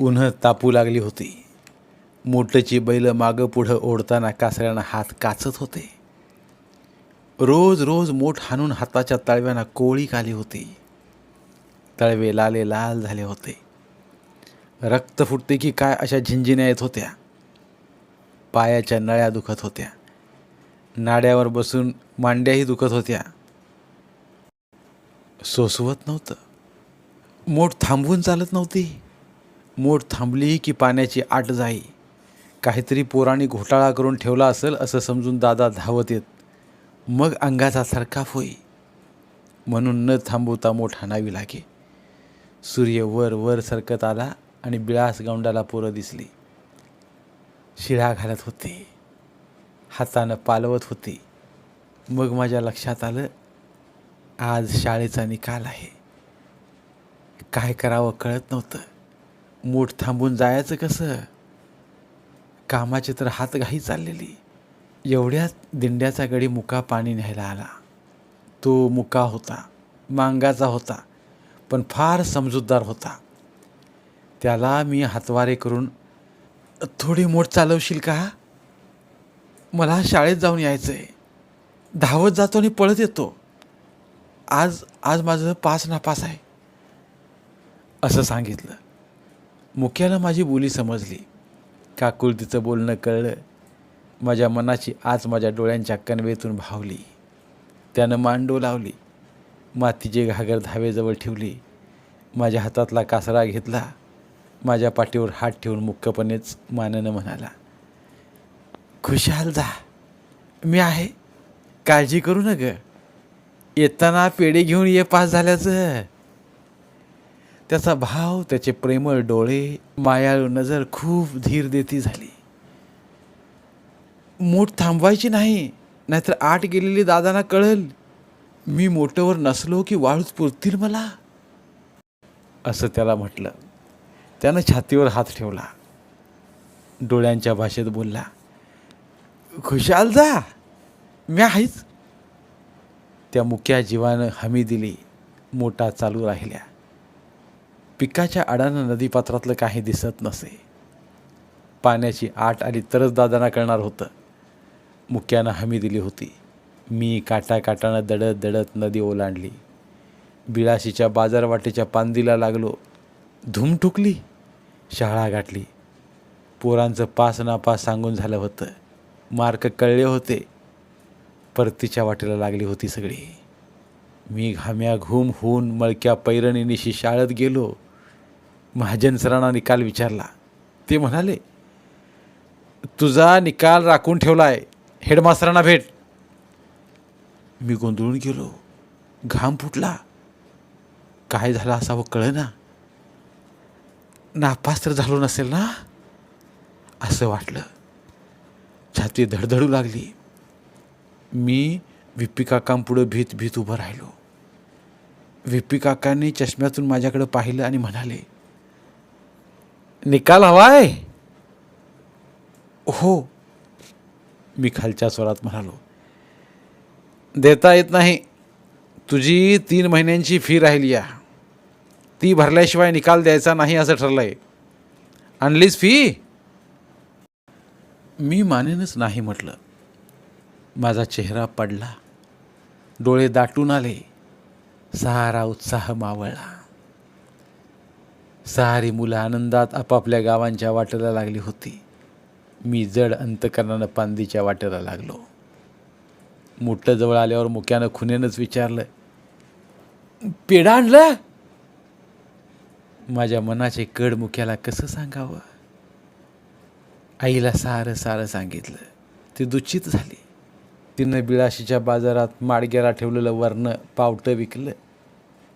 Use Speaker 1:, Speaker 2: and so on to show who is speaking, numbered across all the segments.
Speaker 1: उन्ह तापू लागली होती. मोठची बैल मागं पुढं ओढताना कासऱ्यानं हात काचत होते. रोज रोज मोठ हाणून हाताच्या तळव्यानं कोळी काली होती. तळवे लाले लाल झाले होते. रक्त फुटते की काय अशा झिंझिन्या येत होत्या. पायाच्या नळ्या दुखत होत्या. नाड्यावर बसून मांड्याही दुखत होत्या. सोसवत नव्हतं. मोठ थांबवून चालत नव्हती. मोठ थांबली की पाण्याची आट जाई. काहीतरी पोराणी घोटाळा करून ठेवला असेल असं समजून दादा धावत येत मग अंगाचा सरकाफ होई म्हणून न थांबवता मोठ हाणावी लागे. सूर्य वर वर सरकत आला आणि बिळास गौंडाला पोरं दिसली. शिळा घालत होते. हातानं पालवत होते. मग माझ्या लक्षात आलं आज शाळेचा निकाल आहे. काय करावं कळत नव्हतं. मूठ थांबून जायचं कसं? कामाची तर हातघाई चाललेली. एवढ्या दिंड्याचा गडी मुका पाणी न्यायला आला. तो मुका होता मांगाचा होता पण फार समजूतदार होता. त्याला मी हातवारे करून थोडी मोठ चालवशील का? मला शाळेत जाऊन यायचं आहे धावत जातो आणि पळत येतो. आज आज माझं पास नापास आहे. असं सांगितलं. मुख्याला माझी बोली समजली. काकुलतीचं बोलणं कळलं. माझ्या मनाची आज माझ्या डोळ्यांच्या कणवेतून भावली. त्यानं मांडो लावली. मातीचे घागर धावेजवळ ठेवली. माझ्या हातातला कासरा घेतला. माझ्या पाठीवर हात ठेवून मुक्कपणेच माननं म्हणाला खुशाल जा मी आहे. काळजी करू न ग येताना पेढे घेऊन ये पास झाल्याचं. त्याचा भाव त्याचे प्रेमळ डोळे मायाळू नजर खूप धीर देती झाली. मूठ थांबवायची नाही नाहीतर आठ गेलेली दादांना कळल मी मोठंवर नसलो की वाळूच पुरतील मला. असं त्याला म्हटलं. त्यानं छातीवर हात ठेवला. डोळ्यांच्या भाषेत बोलला खुशाल जा मी आहेच. त्या मुक्या जीवानं हमी दिली मोठा चालू राहिल्या. पिकाच्या आडानं नदीपात्रातलं काही दिसत नसे. पाण्याची आट आली तरच दादांना कळणार होतं. मुक्यानं हमी दिली होती. मी काटा काटानं दडत दडत नदी ओलांडली. बिळाशीच्या बाजारवाटेच्या पांदीला लागलो. धूम ठुकली. शाळा गाठली. पोरांचं पास नापास सांगून झालं होतं. मार्क कळले होते. परतीच्या वाटेला लागली होती सगळी. मी घाम्या घुम होऊन मळक्या पैरणीनिशी शाळेत गेलो. महाजन सरांना निकाल विचारला. ते म्हणाले तुझा निकाल राखून ठेवला आहे हेडमास्तरांना भेट. मी गोंधळून गेलो. घाम फुटला. काय झालं असावं कळेना. नापास तर झालो नसेल ना? असं वाटलं. छाती धडधडू लागली. मी व्हिप्पी काकांपुढं भीत भीत उभं राहिलो. व्हिप्पी काकांनी चष्म्यातून माझ्याकडं पाहिलं आणि म्हणाले निकाल हवाय हो. मी खालच्या स्वरात म्हणालो देता येत नाही. तुझी तीन महिन्यांची फी राहिली या ती भरल्याशिवाय निकाल द्यायचा नाही असं ठरलं आहे आणलीच फी? मी मानेनच नाही म्हटलं. माझा चेहरा पडला. डोळे दाटून आले. सारा उत्साह मावळला. सारी मुलं आनंदात आपापल्या गावांच्या वाटेला लागली होती. मी जड अंतकरणानं पांदीच्या वाटेला लागलो. मोठं जवळ आल्यावर मुक्यानं खुनेनंच विचारलं पेढा आणलं? माझ्या मनाचे कड मुक्याला कसं सांगावं? आईला सारं सारं सांगितलं. ती दुश्चित झाली. तिनं बिळाशीच्या बाजारात माडग्याला ठेवलेलं वर्ण पावटं विकलं.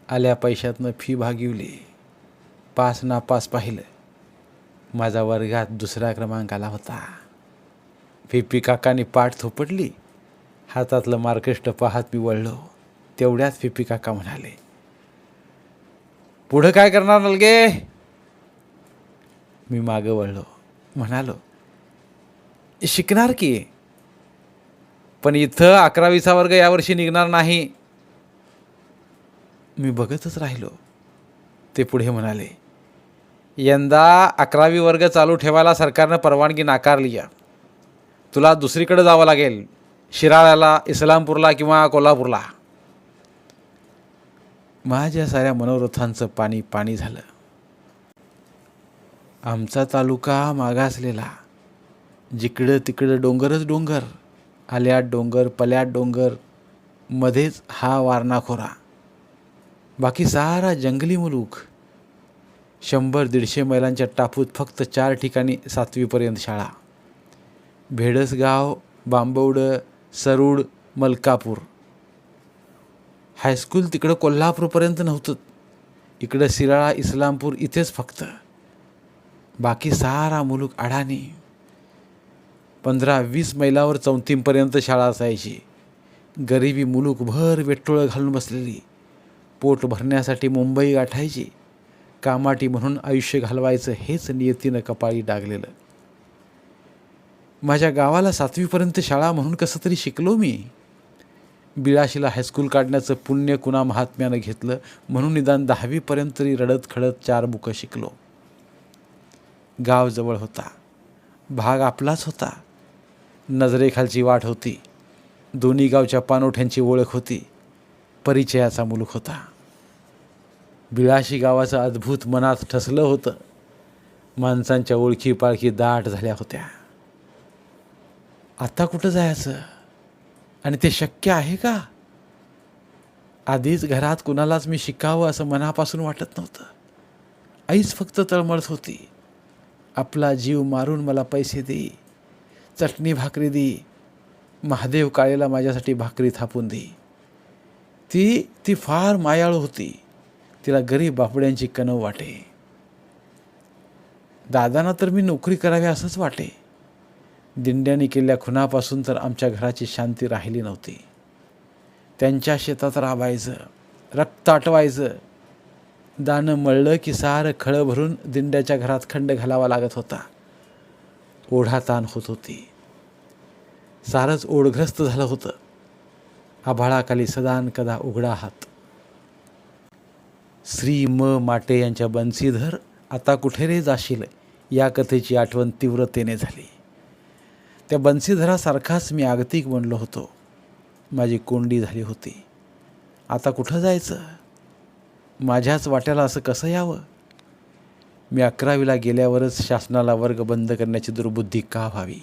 Speaker 1: आल्या पैशातनं फी भागिवली. पास नापास पाहिलं. माझा वर्गात दुसरा क्रमांक आला होता. फिपी काकाने पाठ थोपटली हातातलं मार्केस्ट पाहत मी वळलो. तेवढ्यात फिपी काका म्हणाले पुढं काय करणार नलगे मी मागं वळलो. म्हणालो शिकणार की पण इथं अकरावीचा वर्ग यावर्षी निघणार नाही. मी बघतच राहिलो. ते पुढे म्हणाले यंदा अकरावी वर्ग चालू ठेवायला सरकारनं परवानगी नाकारली आहे. तुला दुसरीकडे जावं लागेल शिराळ्याला इस्लामपूरला किंवा कोल्हापूरला. माझ्या साऱ्या मनोरथांचं पाणी पाणी झालं. आमचा तालुका मागासलेला जिकडं तिकडं डोंगरच डोंगर आल्यात डोंगर पल्यात डोंगर मध्येच हा वारणाखोरा. बाकी सारा जंगली मुलूक शंभर दीडशे मैलांच्या टापूत फक्त चार ठिकाणी सातवीपर्यंत शाळा. भेडसगाव बांबवडं सरूड मलकापूर. हायस्कूल तिकडं कोल्हापूरपर्यंत नव्हतं. इकडं शिराळा इस्लामपूर इथेच फक्त. बाकी सारा मुलूक अडाणी. पंधरा वीस मैलावर चौथीपर्यंत शाळा असायची. गरिबी मुलूक भर वेट्टोळं घालून बसलेली. पोट भरण्यासाठी मुंबई गाठायची. कामाटी म्हणून आयुष्य घालवायचं हेच नियतीनं कपाळी डागलेलं. माझ्या गावाला सातवीपर्यंत शाळा म्हणून कसं तरी शिकलो मी. बिळाशीला हायस्कूल काढण्याचं पुण्य कुणा महात्म्यानं घेतलं म्हणून निदान दहावीपर्यंत तरी रडत खडत चार बुकं शिकलो. गाव जवळ होता. भाग आपलाच होता. नजरेखालची वाट होती. दोन्ही गावच्या पानोठ्यांची ओळख होती. परिचयाचा मुलूक होता. बिळाशी गावाचं अद्भुत मनात ठसलं होतं. माणसांच्या ओळखी पाळखी दाट झाल्या होत्या. आता कुठं जायचं? आणि ते शक्य आहे का? आधीच घरात कुणालाच मी शिकावं असं मनापासून वाटत नव्हतं. आईच फक्त तळमळत होती. आपला जीव मारून मला पैसे दे. चटणी भाकरी दे. महादेव काळेला माझ्यासाठी भाकरी थापून दे. ती ती फार मायाळू होती. तिला गरीब बापड्यांची कणव वाटे. दादांना तर मी नोकरी करावी असंच वाटे. दिंड्याने केलेल्या खुनापासून तर आमच्या घराची शांती राहिली नव्हती. त्यांच्या शेतात राबायचं रक्त आटवायचं दाणं मळलं की सारं खळं भरून दिंड्याच्या घरात खंड घालावा लागत होता. ओढा ताण होत होती. सारंच ओढग्रस्त झालं होतं. आभाळाखाली सदान कदा उघडा हात. श्री म माटे यांच्या बन्सीधर आता कुठे रे जाशील? या कथेची आठवण तीव्रतेने झाली. त्या बन्सीधरासारखाच मी आगतिक बनलो होतो. माझी कोंडी झाली होती. आता कुठं जायचं? माझ्याच वाट्याला असं कसं यावं? मी अकरावीला गेल्यावरच शासनाला वर्ग बंद करण्याची दुर्बुद्धी का व्हावी?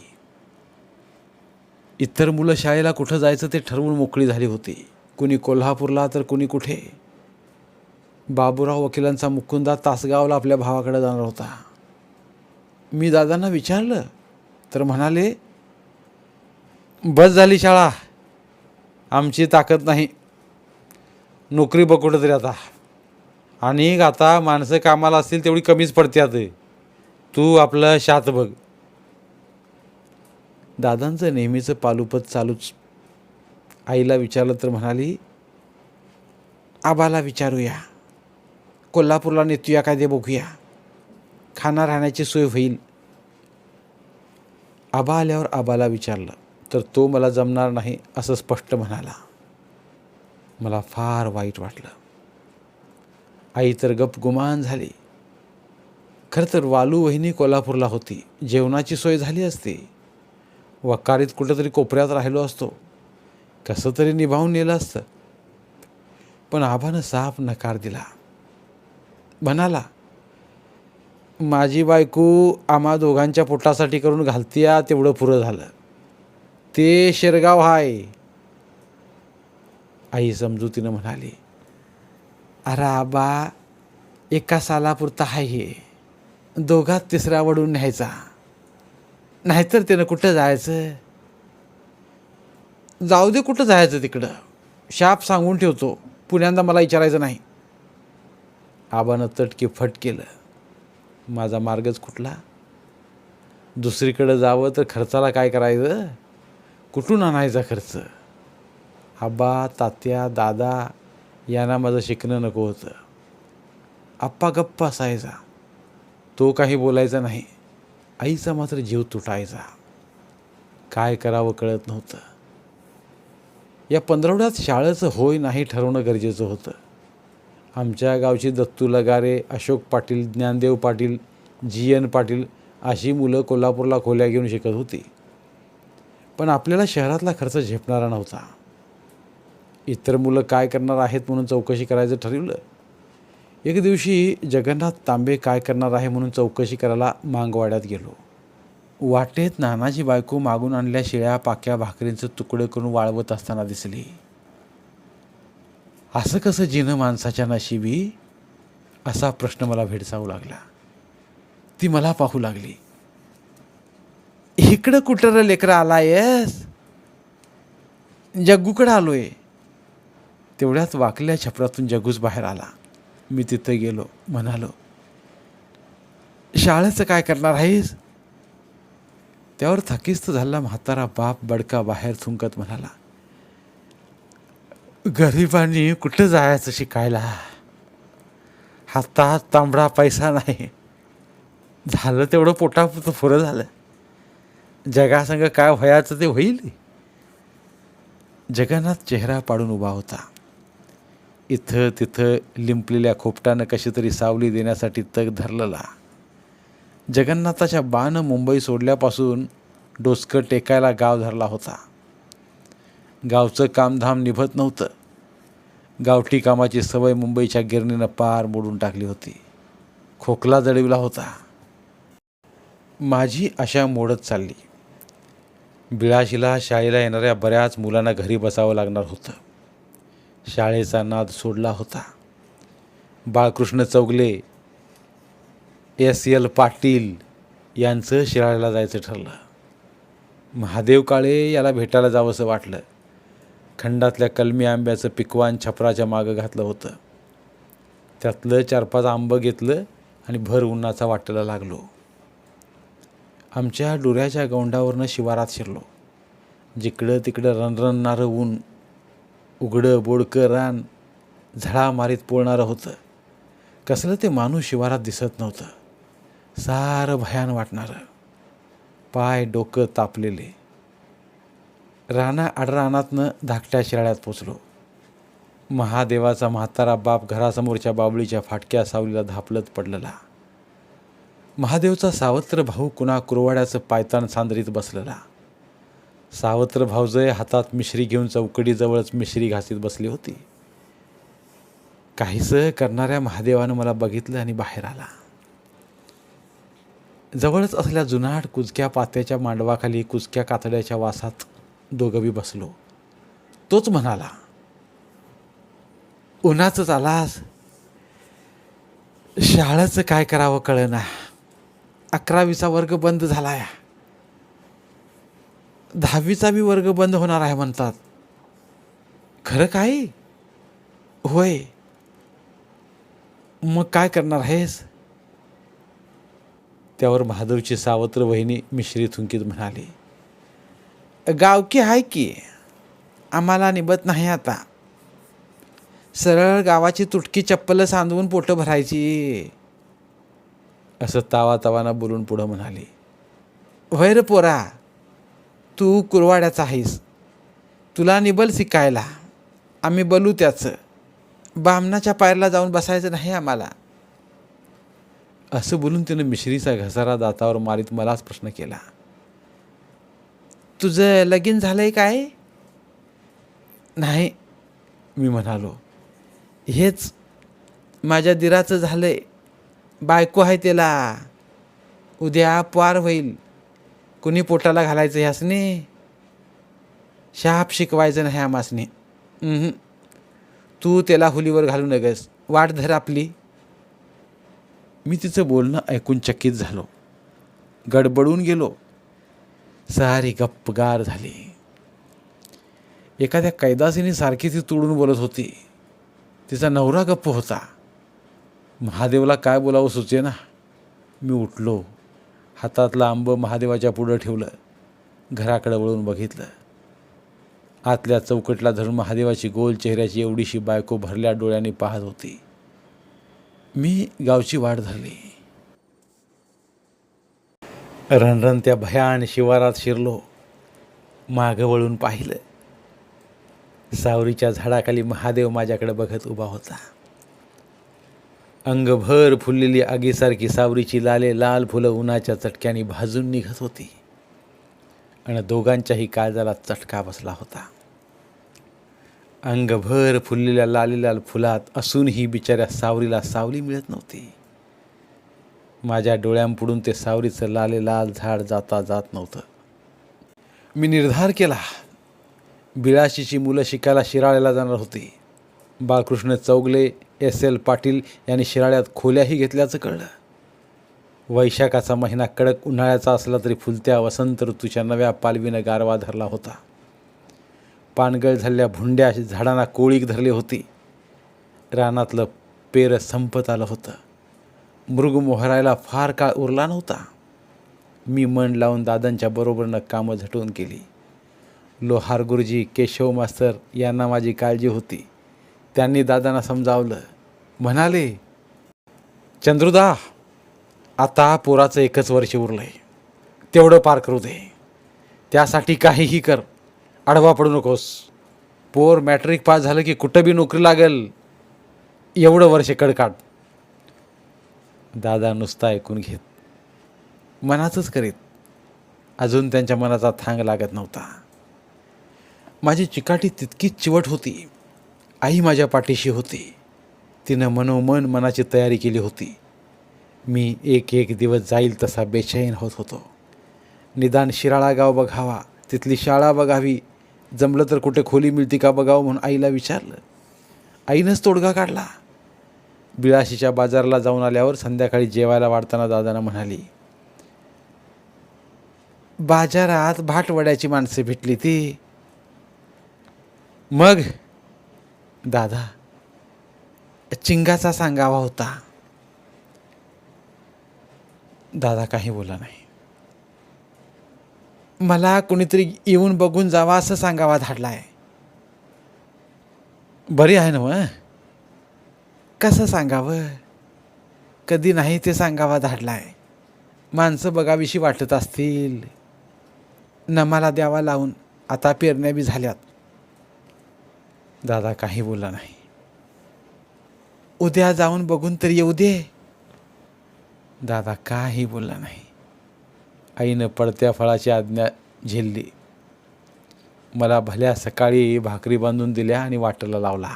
Speaker 1: इतर मुलं शाळेला कुठं जायचं ते ठरवून मोकळी झाली होती. कुणी कोल्हापूरला तर कुणी कुठे? बाबूराव वकिलांचा मुकुंदा तासगावला आपल्या भावाकडे जाणार होता. मी दादांना विचारलं तर म्हणाले बस झाली शाळा आमची ताकद नाही. नोकरी बघ कुठं तरी आता. आणि आता माणसं कामाला असतील तेवढी कमीच पडते आता. तू आपलं शात बघ. दादांचं नेहमीचं पालुपत चालूच. आईला विचारलं तर म्हणाली आबाला विचारूया. कोल्हापूरला नेतूया काय ते बघूया. खाना राहण्याची सोय होईल. आबा आल्यावर आबाला विचारलं तर तो मला जमणार नाही असं स्पष्ट म्हणाला. मला फार वाईट वाटलं. आई तर गप गुमान झाली. खरं तर वालू वहिनी कोल्हापूरला होती. जेवणाची सोय झाली असती. वकारीत कुठंतरी कोपऱ्यात राहिलो असतो. कसं तरी निभावून नेलं असतं. पण आबानं साफ नकार दिला. म्हणाला माझी बायको आम्हा दोघांच्या पोटासाठी करून घालतीया तेवढं पुरं झालं. ते शेरगाव हाय. आई समजुतीनं म्हणाली अरे आबा एका सालापुरता आहे हे. दोघात तिसरा वडून न्यायचा. नाहीतर त्यानं कुठं जायचं? जाऊ दे कुठं जायचं तिकडं? शाप सांगून ठेवतो. पुण्यांदा मला विचारायचं नाही. आबानं तटके फट केलं. माझा मार्गच कुठला? दुसरीकडं जावं तर खर्चाला काय करायचं? कुठून आणायचा खर्च? आबा तात्या दादा यांना माझं शिकणं नको होतं. आप्पा गप्प असायचा. तो काही बोलायचा नाही. आईचा मात्र जीव तुटायचा. काय करावं कळत नव्हतं. या पंधरवड्यात शाळेचं होय नाही ठरवणं गरजेचं होतं. आमच्या गावची दत्तू लगारे अशोक पाटील ज्ञानदेव पाटील जी एन पाटील अशी मुलं कोल्हापूरला खोल्या घेऊन शिकत होती. पण आपल्याला शहरातला खर्च झेपणारा नव्हता. इतर मुलं काय करणार आहेत म्हणून चौकशी करायचं ठरवलं. एक दिवशी जगन्नाथ तांबे काय करणार आहे म्हणून चौकशी करायला मांगवाड्यात गेलो. वाटेत नानाची बायको मागून आणल्या शिळ्या पाक्या भाकरींचं तुकडे करून वाळवत असताना दिसली. असं कसं जिनं माणसाच्या नशिबी असा प्रश्न मला भेडसावू लागला. ती मला पाहू लागली. इकडं कुठं लेकरं आलायस? जग्गूकडं आलोय. तेवढ्याच वाकल्या छपरातून जग्गूच बाहेर आला. मी तिथं गेलो म्हणालो शाळेचं काय करणार आहेस? त्यावर थकीस्त झाला म्हातारा बाप बडका बाहेर थुंकत म्हणाला गरिबांनी कुठं जायचं शिकायला? हातात तांबडा पैसा नाही. झालं तेवढं पोटापुरतं पुरं झालं. जगासंग काय व्हायचं ते होईल? जगन्नाथ चेहरा पाडून उभा होता. इथं तिथं लिंपलेल्या खोपटानं कशी तरी सावली देण्यासाठी तग धरलेला. जगन्नाथाच्या बानं मुंबई सोडल्यापासून डोसकं टेकायला गाव धरला होता. गावचं कामधाम निभत नव्हतं. गावठी कामाची सवय मुंबईच्या गिरणीनं पार मोडून टाकली होती. खोकला जडविला होता. माझी आशा मोडत चालली. बिळाशीला शाळेला येणाऱ्या बऱ्याच मुलांना घरी बसावं लागणार होतं. शाळेचा नाद सोडला होता. बाळकृष्ण चौगले एस. एल. पाटील यांचं शिराळ्याला जायचं ठरलं. महादेव काळे याला भेटायला जावंसं वाटलं. खंडातल्या कलमी आंब्याचं पिकवान छपराच्या मागं घातलं होतं. त्यातलं चार पाच आंबं घेतलं आणि भर उन्हाचा वाटायला लागलो. आमच्या डोऱ्याच्या गोंडावरनं शिवारात शिरलो. जिकडं तिकडं रणरणणारं ऊन उघडं बोडकं रान झळा मारीत पोळणारं होतं. कसलं ते माणूस शिवारात दिसत नव्हतं. सारं भयान वाटणारं. पाय डोकं तापलेले. राणा आडरानातनं धाकट्या शिराळ्यात पोचलो. महादेवाचा म्हातारा बाप घरासमोरच्या बाबळीच्या फाटक्या सावलीला धापलत पडलेला. महादेवचा सावत्र भाऊ कुणा कुरवाड्याचं पायतान सांदरीत बसलेला. सावत्र भाऊजय हातात मिश्री घेऊन चौकडीजवळच मिश्री घासीत बसली होती. काहीसं करणाऱ्या महादेवानं मला बघितलं आणि बाहेर आला. जवळच असल्या जुनाट कुजक्या पात्याच्या मांडवाखाली कुजक्या कातड्याच्या वासात दोघंबी बसलो. तोच म्हणाला उन्हाचंच आलास? शाळेचं काय करावं कळना. अकरावीचा वर्ग बंद झालाय. दहावीचा बी वर्ग बंद होणार आहे म्हणतात. खरं काय होय. मग काय करणार आहेस? त्यावर महादेवची सावत्र वहिनी मिश्री थुंकीत म्हणाली गावकी आहे की? आम्हाला निबत नाही आता. सरळ गावाची तुटकी चप्पल सांदवून पोटं भरायची. असं तावा तावाना बोलून पुढं म्हणाली. वैर पोरा तू कुरवाड्याचा आहेस. तुला निबल शिकायला. आम्ही बलू त्याचं. बामणाच्या पायरला जाऊन बसायचं नाही आम्हाला. असं बोलून तिनं मिश्रीचा घसारा दातावर मारीत मलाच प्रश्न केला. तुझं लगीन झालं आहे काय? नाही मी म्हणालो. हेच माझ्या दिराचं झालं आहे बायको आहे त्याला. उद्या पार होईल. कुणी पोटाला घालायचं ह्यासने शाप शिकवायचं नाही आमासने तू त्याला हुलीवर घालू नगस. वाट धर आपली. मी तिचं बोलणं ऐकून चकित झालो. गडबडून गेलो. सारी गप्पगार झाली. एखाद्या कैदासीने सारखी ती तोडून बोलत होती. तिचा नवरा गप्प होता. महादेवला काय बोलावं सुचे ना. मी उठलो. हातातलं आंब महादेवाच्या पुढं ठेवलं. घराकडं वळून बघितलं. आतल्या चौकटला धरून महादेवाची गोल चेहऱ्याची एवढीशी बायको भरल्या डोळ्याने पाहत होती. मी गावची वाट धरली. रणरण त्या भयान शिवारात शिरलो. मागं वळून पाहिलं. सावरीच्या झाडाखाली महादेव माझ्याकडे बघत उभा होता. अंगभर फुललेली आगीसारखी सावरीची लाले लाल फुलं उन्हाच्या चटक्याने भाजून निघत होती. आणि दोघांच्याही काळजाला चटका बसला होता. अंगभर फुललेल्या लाली लाल फुलात असूनही बिचाऱ्या सावरीला सावली मिळत नव्हती. माझ्या डोळ्यांपुढून ते सावरीचं लाले लाल झाड जाता जात नव्हतं. मी निर्धार केला. बिळाशीची मुलं शिकायला शिराळ्याला जाणार होती. बाळकृष्ण चौगले एस एल पाटील यांनी शिराळ्यात खोल्याही घेतल्याचं कळलं. वैशाखाचा महिना कडक उन्हाळ्याचा असला तरी फुलत्या वसंत ऋतूच्या नव्या पालवीनं गारवा धरला होता. पानगळ झालेल्या भुंड्या झाडांना कोळीक धरली होती. रानातलं पेरं संपत आलं होतं. मृग मोहरायला फार काळ उरला नव्हता. मी मन लावून दादांच्या बरोबरनं कामं झटवून केली. लोहार गुरुजी केशव मास्तर यांना माझी काळजी होती. त्यांनी दादांना समजावलं. म्हणाले चंद्रुदा आता पोराचं एकच वर्ष उरलं आहे तेवढं पार करू दे. त्यासाठी काहीही कर. आडवा पडू नकोस. पोर मॅट्रिक पास झालं की कुठं बी नोकरी लागेल. एवढं वर्ष कडकाट दादा नुसता ऐकून घेत. मनातच करीत. अजून त्यांच्या मनाचा थांग लागत नव्हता. माझी चिकाटी तितकीच चिवट होती. आई माझ्या पाठीशी होती. तिनं मनोमन मनाची तयारी केली होती. मी एक एक दिवस जाईल तसा बेचैन होत होतो. निदान शिराळा गाव बघावा. तिथली शाळा बघावी. जमलं तर कुठे खोली मिळती का बघावं म्हणून आईला विचारलं. आईनंच तोडगा काढला. बिळाशीच्या बाजारला जाऊन आल्यावर संध्याकाळी जेवायला वाढताना दादानं म्हणाली बाजारात भाटवड्याची माणसं भेटली ती. मग दादा चिंगाचा सांगावा होता. दादा काही बोला नाही. मला कुणीतरी येऊन बघून जावा असं सांगावा धाडलाय. बरी आहे ना मग कसं सांगावं? कधी नाही ते सांगावा धाडलाय. माणसं बघाविषयी वाटत असतील. नमाला द्यावा लावून आता पेरण्या बी झाल्यात. दादा काही बोला नाही. उद्या जाऊन बघून तरी येऊ दे. दादा काही बोलला नाही. आईनं पडत्या फळाची आज्ञा झेलली. मला भल्या सकाळी भाकरी बांधून दिल्या आणि वाटेला लावला.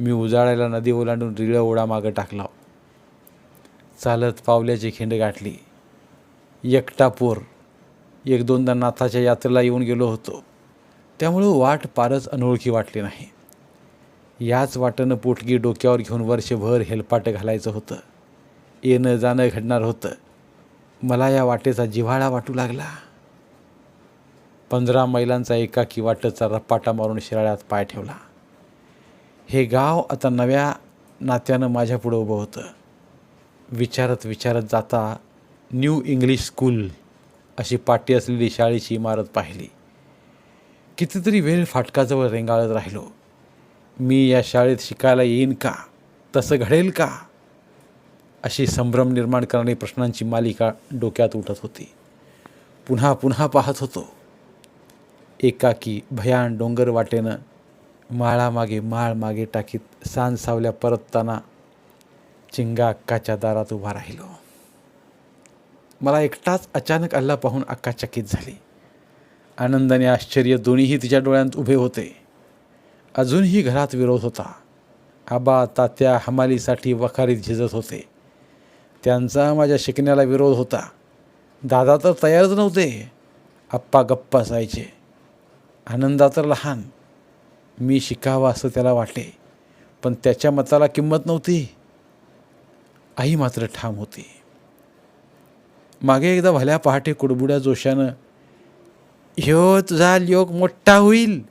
Speaker 1: मी उजाळायला नदी ओलांडून रिळं ओढा मागं टाकला. चालत पावल्याची खिंड गाठली. एकटा पोर. एक दोनदा नाथाच्या यात्रेला येऊन गेलो होतो. त्यामुळं वाट फारच अनोळखी वाटली नाही. याच वाटनं पोटगी डोक्यावर घेऊन वर्षभर हेलपाटं घालायचं होतं. येणं जाणं घडणार होतं. मला या वाटेचा जिव्हाळा वाटू लागला. पंधरा मैलांचा एकाकी वाटेचा रप्पाटा मारून शिराळ्यात पाय ठेवला. हे गाव आता नव्या नात्यानं माझ्यापुढं उभं होतं. विचारत विचारत जाता न्यू इंग्लिश स्कूल अशी पाटी असलेली शाळेची इमारत पाहिली. कितीतरी वेळ फाटकाजवळ रेंगाळत राहिलो. मी या शाळेत शिकायला येईन का? तसं घडेल का? अशी संभ्रम निर्माण करणारी प्रश्नांची मालिका डोक्यात उठत होती. पुन्हा पुन्हा पाहत होतो. एकाकी भयान डोंगर वाटेनं माळामागे माळ मागे टाकीत सांज सावल्या परतताना चिंगा अक्काच्या दारात उभा राहिलो. मला एकटाच अचानक अल्ला पाहून अक्का चकित झाली. आनंदाने आश्चर्य दोन्हीही तिच्या डोळ्यांत उभे होते. अजूनही घरात विरोध होता. आबा तात्या हमालीसाठी वखारीत झिजत होते. त्यांचा माझ्या शिकण्याला विरोध होता. दादा तर तयारच नव्हते. आप्पा गप्प असायचे. आनंदा तर लहान. मी शिकावं असं त्याला वाटे. पण त्याच्या मताला किंमत नव्हती. आई मात्र ठाम होती. मागे एकदा भल्या पहाटे कुडबुड्या जोशानं ह्यो तुझा योग मोठा होईल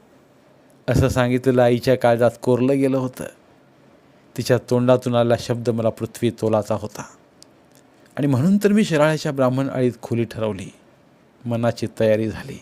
Speaker 1: असं सांगितलेलं आईच्या काळजात कोरलं गेलं होतं. तिच्या तोंडातून आलेला शब्द मला पृथ्वी तोलाचा होता. आणि म्हणून तर मी शिराळ्याच्या ब्राह्मण आळीत खोली ठरवली. मनाची तयारी झाली.